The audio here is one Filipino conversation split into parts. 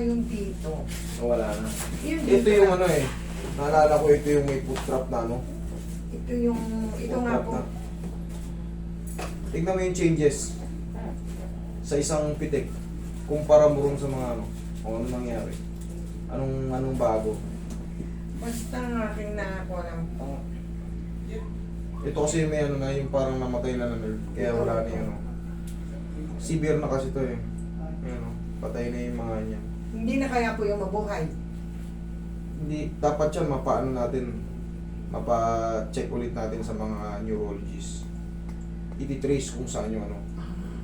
yung dito. Nawala na. Yung Ito yung ano eh. Naalala ko ito yung may foot trap na ano. Ito yung, ito nga po. na. Tignan mo yung changes sa isang pitik. Kumpara mo rin sa mga ano. Kung ano nangyari. Anong anong bago. Basta ang aking nakakuha lang po. Ito kasi may ano na yung parang namatay na na nerve. Kaya wala na ano. Severe na kasi ito eh. Ayan, oh. patay na yung mga niya. Hindi na kaya po yung mabuhay. Hindi, dapat yan mapaano natin, mapa-check ulit natin sa mga neurologists. I-trace kung saan yung ano,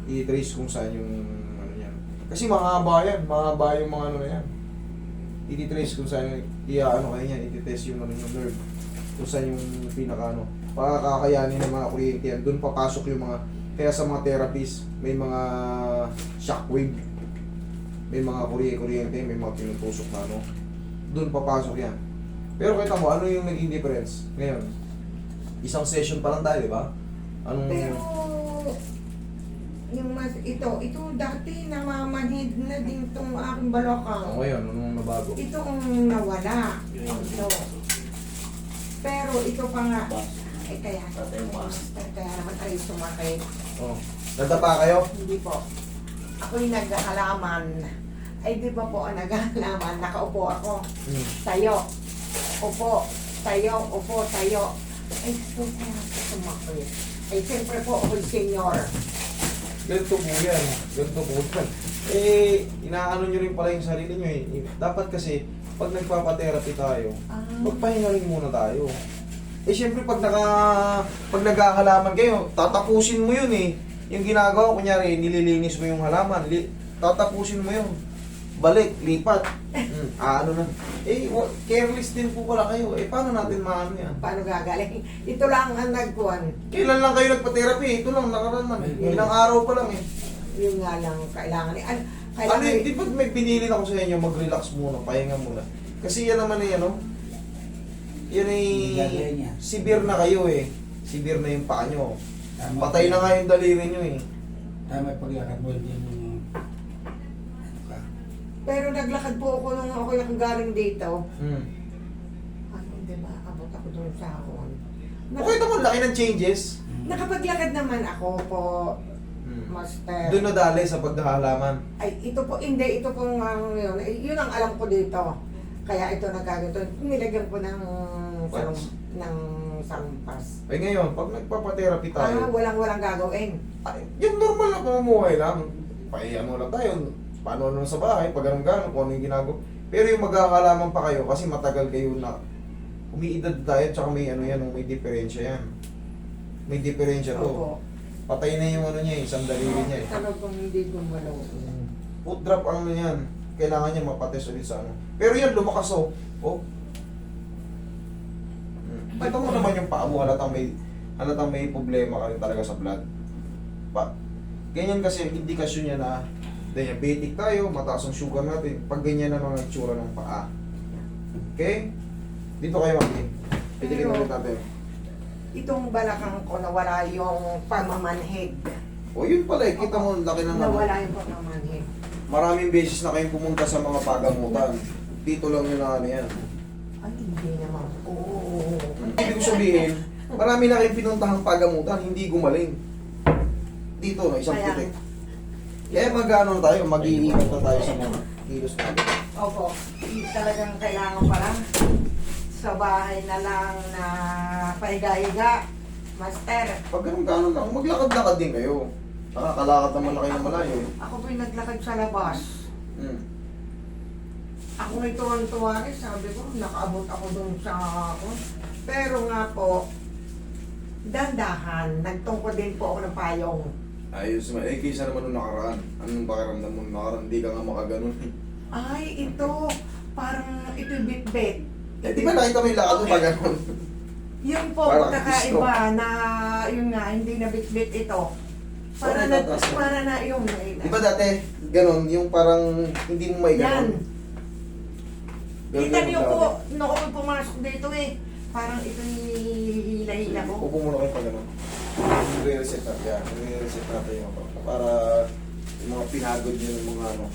i-trace kung saan yung ano yan. Kasi mahaba yan, mahaba yung mga ano na yan. I-trace kung saan yung, i-ano kayo yan, i-test yung ano yung nerve. Kung saan yung pinaka ano, pakakayanin ng mga kuryente yan. Doon papasok yung mga, kaya sa mga therapies, may mga shockwave. May mga kuryente, may mga tinutusok na ano. Doon papasok yan. Pero kita mo, ano yung naging difference ngayon? Isang session pa lang tayo, di ba? Anong... Pero, yung mas, ito, ito dati namamanhid na din tong aking Oh, balakang. ngayon, anong nabago? Ito ang nawala. Ito. Pero ito pa nga, ay kaya, kaya naman tayo sumakit. Oh. Nadapa kayo? Hindi po. Ako'y naghahalaman. Ay di ba po ang naghahalaman, nakaupo ako. Hmm. Tayo. Upo. Tayo. Upo. Tayo. Ay, so kaya ako. Ay, siyempre po ako'y senior. Ganito po yan. Ganito po yan. Eh, inaano nyo rin pala yung sarili nyo eh. Dapat kasi, pag nagpapatherapy tayo, Ah, magpahinga rin muna tayo. Eh, syempre, pag naka, pag nagkakalaman kayo, tatapusin mo yun eh. Yung ginagawa, kunyari, nililinis mo yung halaman, li, tatapusin mo yun. Balik, lipat. Hmm, ah, ano na. Eh, careless din po pala kayo. Eh, paano natin maano yan? paano gagaling? Ito lang ang nagkuhan. Kailan lang kayo nagpa-therapy? Ito lang, nakaraan man. Ilang araw pa lang eh. Yun nga lang kailangan. Ano, Ano kailangan yun, di ba may binilin ako sa inyo, mag-relax muna, pahinga muna. Kasi yan naman eh, ano? Yan ay, Gagawin niya. severe na kayo eh. Severe na yung paa nyo. Tama. Patay na nga yung daliri nyo eh. Tama yung paglakad mo ano ka. Pero naglakad po ako nung ako nakagaling dito. Hmm. Ano, di ba? Abot ako doon sa akon. Okay naman, laki ng changes. Nakapaglakad naman ako po, Hmm. master. Doon nadali sa pagkahalaman. Ay, ito po, hindi, ito pong ang yun. Eh, yun ang alam ko dito. Kaya ito nagkagato. Nilagyan ko ng sarong, ng sarumpas. Ay ngayon, pag nagpapatherapy Ah, tayo, walang-walang gagawin. ay, yung normal na pamumuhay lang. Pahiyan mo lang tayo. Paano ano sa bahay, pag anong gano'n, kung ano yung ginagawa. Pero yung magkakalaman pa kayo, kasi matagal kayo na umiidad tayo, tsaka may ano yan, may diferensya yan. May diferensya to. Opo. Patay na yung ano niya, isang daliri niya eh. Talagang hindi gumalaw. Foot drop ang ano yan. Kailangan niya mapatest ulit sa ano. Pero yan, lumakas oh. Oh. Hmm. Kita mo naman yung paa mo, halatang may, halatang may problema ka rin talaga sa blood. Pa, ganyan kasi ang indikasyon niya na diabetic tayo, mataas ang sugar natin. Pag ganyan na mga itsura ng paa. Okay? Dito kayo, Mami. Pitikin Pero- ulit natin. Itong balakang ko nawala yung pamamanhid. O yun pala eh, kita mo, ang laki ng ano. Nawala yung pamamanhid. Maraming beses na kayong pumunta sa mga pagamutan. Dito lang yun na ano yan. Ay, hindi naman po. Ibig ko sabihin, marami na kayong pinuntahang pagamutan, hindi gumaling. Dito, no, isang Kaya- pitik. Kaya mag-ano na tayo, mag-iingat na tayo sa mga kilos natin. Opo, talagang kailangan pala sa bahay na lang na pahiga-higa. Master, Pag ganun gano'n lang, maglakad-lakad din kayo. Nakakalakad naman na kayo ng malayo. eh. ako po'y naglakad sa labas. Hmm. Ako may tuwan-tuwa rin, sabi ko, nakaabot ako dun sa ako. Pero nga po, dandahan, nagtungkol din po ako ng payong. Ayos naman. Eh, kaysa naman nung nakaraan. Anong pakiramdam mo nung nakaraan? Hindi ka nga makaganon. Ay, ito, parang ito bit-bit. eh, di ba nakita mo yung lakad mo Okay. pag ganon? Yun po, Parang pagkakaiba na, yun nga, hindi na bit-bit ito. Para na, para na yung, Di ba dati, ganon, yung parang hindi mo may ganon. Kita niyo po, ako pumasok dito eh, parang ito hila-hila ko. Upo muna kayo pag gano'n nire-reset natin yan. Nire-reset natin yung ano. para yung mga pinagod nyo ng mga ano,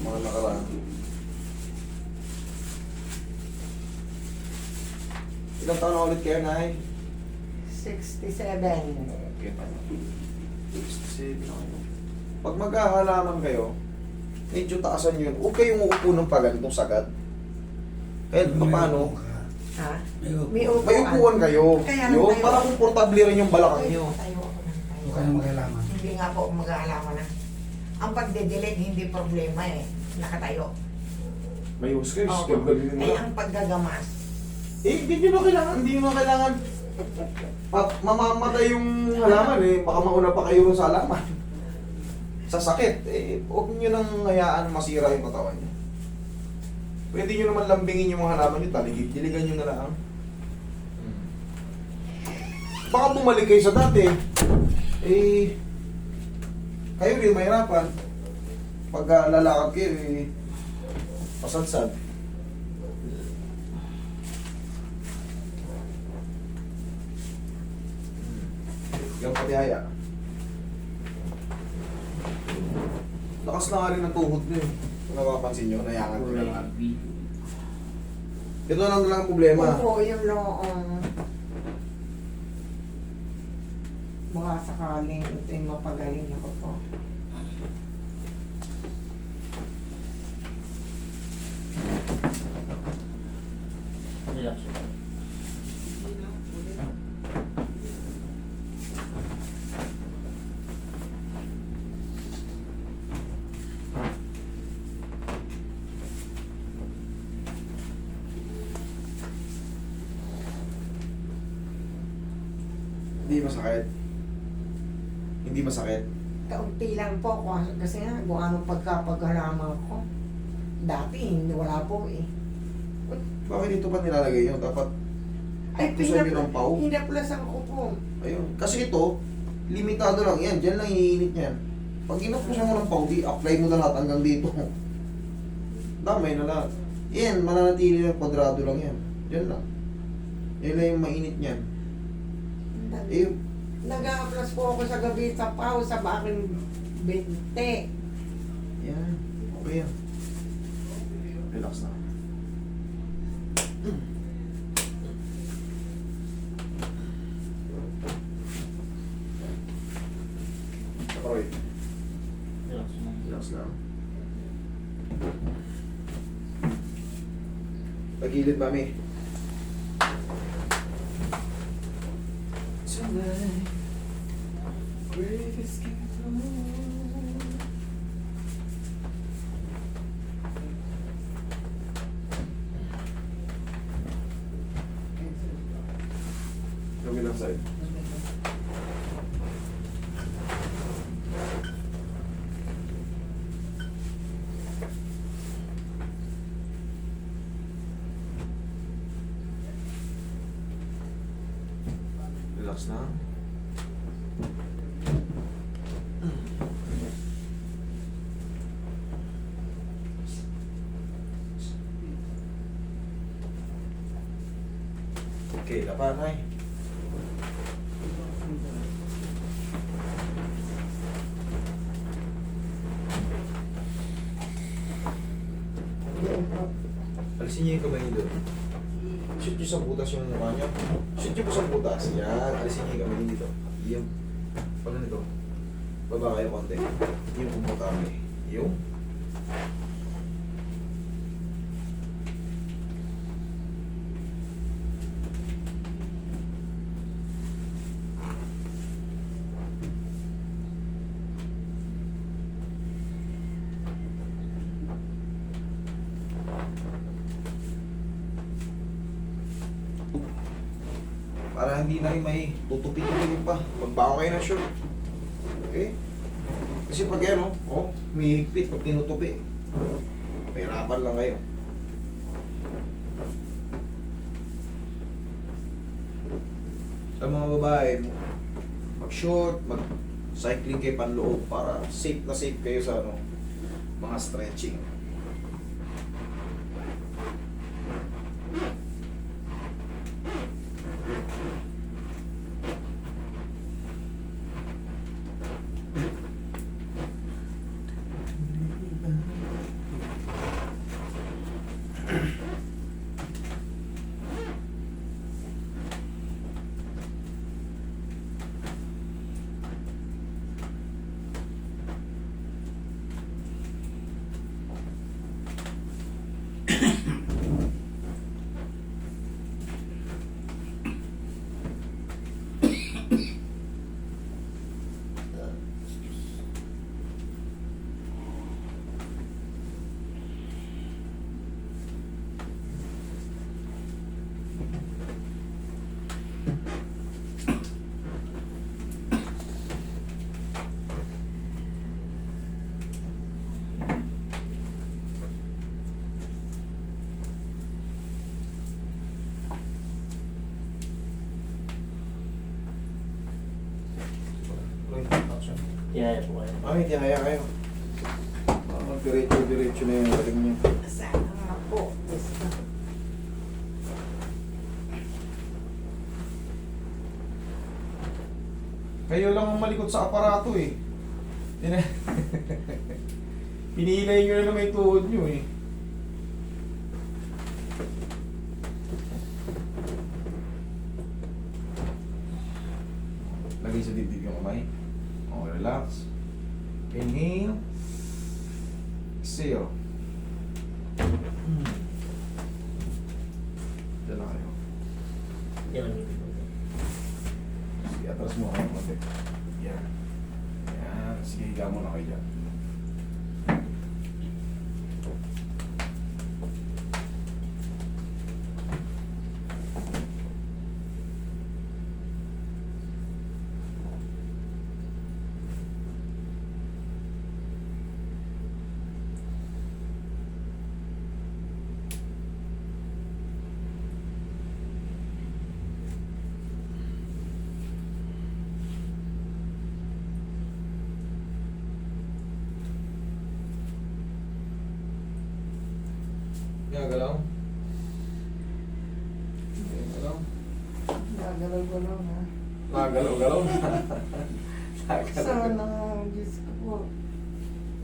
mga nakaraan. Ilang taon na ulit kayo, Nay? 67. Okay, tayo. 67. Pag maghahalaman kayo, medyo taasan nyo yun. Huwag kayong uupo ng pagandong sagad. Kahit ano paano, Ha? May upo. May upuan kayo. Kaya Yun, tayo- para komportable rin yung balakang nyo. Tayo ako ng tayo. Huwag ka nang mag-alaman. Hindi nga po mag-aalaman na. Ang pagdidilig, hindi problema eh. Nakatayo. May hus kayo, Oo. gagawin mo Ay, lang. ang paggagamas. Eh, hindi nyo na kailangan, hindi nyo na kailangan pa, mamamatay yung halaman eh. Baka mauna pa kayo sa halaman. Sa sakit, eh, huwag nyo nang hayaan masira yung katawan nyo. Pwede nyo naman lambingin yung mga halaman nyo, taligid, diligan nyo na lang. Baka bumalik kayo sa dati. Eh, kayo rin mahirapan. Pag uh, lalakad kayo, eh, pasadsad. Yung pati haya. Lakas na nga rin ng tuhod niyo eh. Kung napapansin nyo, nayangan ko na lang. Ito lang lang ang problema. Opo, yung noong baka sakaling ito yung mapagaling ako po. Relax. Hindi masakit. Hindi masakit. Kaunti lang po ko kasi nga kung anong pagkapaghalaman ko. Dati hindi wala po eh. Bakit ito pa nilalagay nyo? Dapat, Ay, niyo ng pau? Hinaplasan ko po. ayun. Kasi ito, limitado lang yan. Diyan lang iinit yan. Pag inapusan mo ng pau, di apply mo na lahat hanggang dito. Damay na lahat. Yan, mananatili ng kwadrado lang yan. Diyan lang. Yan lang yung mainit niyan. Eh, Nag-a-plus po ako sa gabi sa pau sa baking binte. yan. Okay yan. Relax na. Roy, Relax lang. Pagilid, mami. Don't get outside. All. Kabilang side. Relax na. Okay, kapanay. Alisin niyo yung kamay doon. Shoot niyo sa butas yung mukha niyo. Shoot niyo po sa butas. Yan. Alisin niyo yung kamay dito. Yung. Paano nito? Baba kayo konti. Yung komportable. Yung. Hindi na rin may tutupi-tupi pa. Magbawa kayo ng shirt. Okay? Kasi pag yan, oh, oh may higpit pag tinutupi. Pahirapan lang kayo. Sa mga babae, mag-short, mag-cycling kayo panloob para safe na safe kayo sa ano, mga stretching. Ay, tiyaya kayo. Ah, diretso-diretso na yung galing niyo. Sana nga po. Kayo lang ang malikot sa aparato eh. Hinihilay nyo na yung tuhod nyo eh. Lagay sa dibdib yung kamay. Okay, relax. Inhale. Exhale. Hmm. Diyan lang kayo. Yan. Sige, atras mo kayo konti. Yan. Yan. Sige, higa mo na kayo dyan. Yan, galaw. Yan, galaw. Gagalaw-galaw na. Nagalaw-galaw na. Sana, Diyos ko po.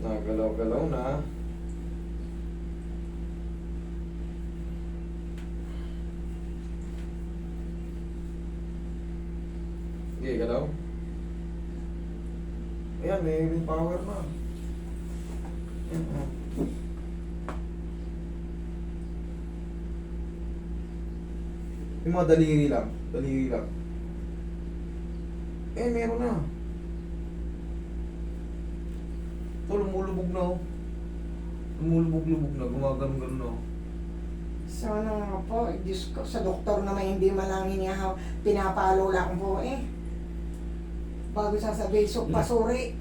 Nagalaw-galaw na. Sige, galaw. Ayan, may, may power na. Mga daliri lang. Daliri lang. Eh, meron na. Ito, lumulubog na oh. Lumulubog-lubog na, gumagano-gano na oh. Sana nga po, eh, Diyos ko, sa doktor naman hindi man lang hinihaw, pinapalo lang po eh. Bago sasabihin, so pasuri.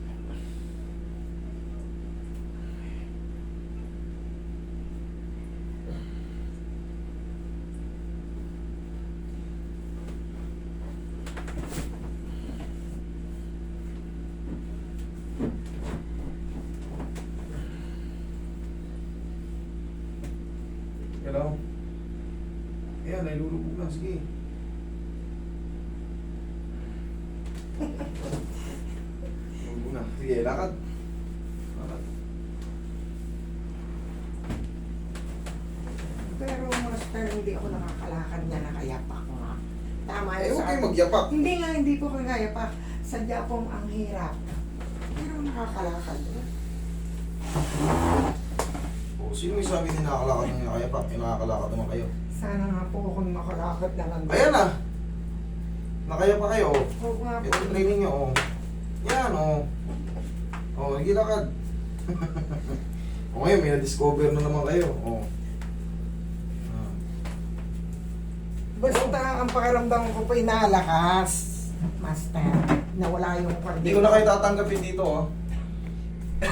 Galaw. Ayan, nailulubog na. Sige. Lulubog na. Sige, lakad. Lakad. Pero master, hindi ako nakakalakad na nakayapak nga. Tama Eh, yun huwag sa kayong magyapak. Hindi nga, hindi po ko kayapak. Sadya pong ang hirap. Pero nakakalakad na. Oh, sino may sabi din nakakalakad ng kaya pa? Eh, nakakalakad naman kayo. Sana nga po akong makalakad na lang. Ayan na. Nakaya pa kayo. oh. Oo nga po. Ito yung training nyo. Oh. Yan, oh. Oh, hindi lakad. o ngayon, may na-discover na naman kayo. Oh. Ah. Basta ang pakiramdam ko po'y nalakas. Master, nawala yung kwardi. Hindi ko na kayo tatanggapin dito, oh.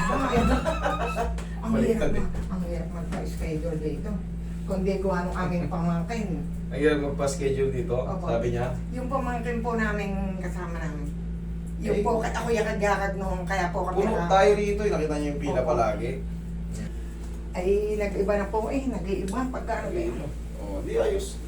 ang Baliktad hirap, eh. ma- ang hirap magpa-schedule dito. Kundi gawa nung aming pamangkin. Nagyarap magpa-schedule dito, Opo. sabi niya. Yung pamangkin po namin kasama namin. Yung Eh, po, ako yakad-yakad nung kaya po kami Puno na- tayo rito, eh. nakita niyo yung pila Opo. palagi. ay nag-iba na po eh, nag-iiba pagka ano eh. Oh, di ayos.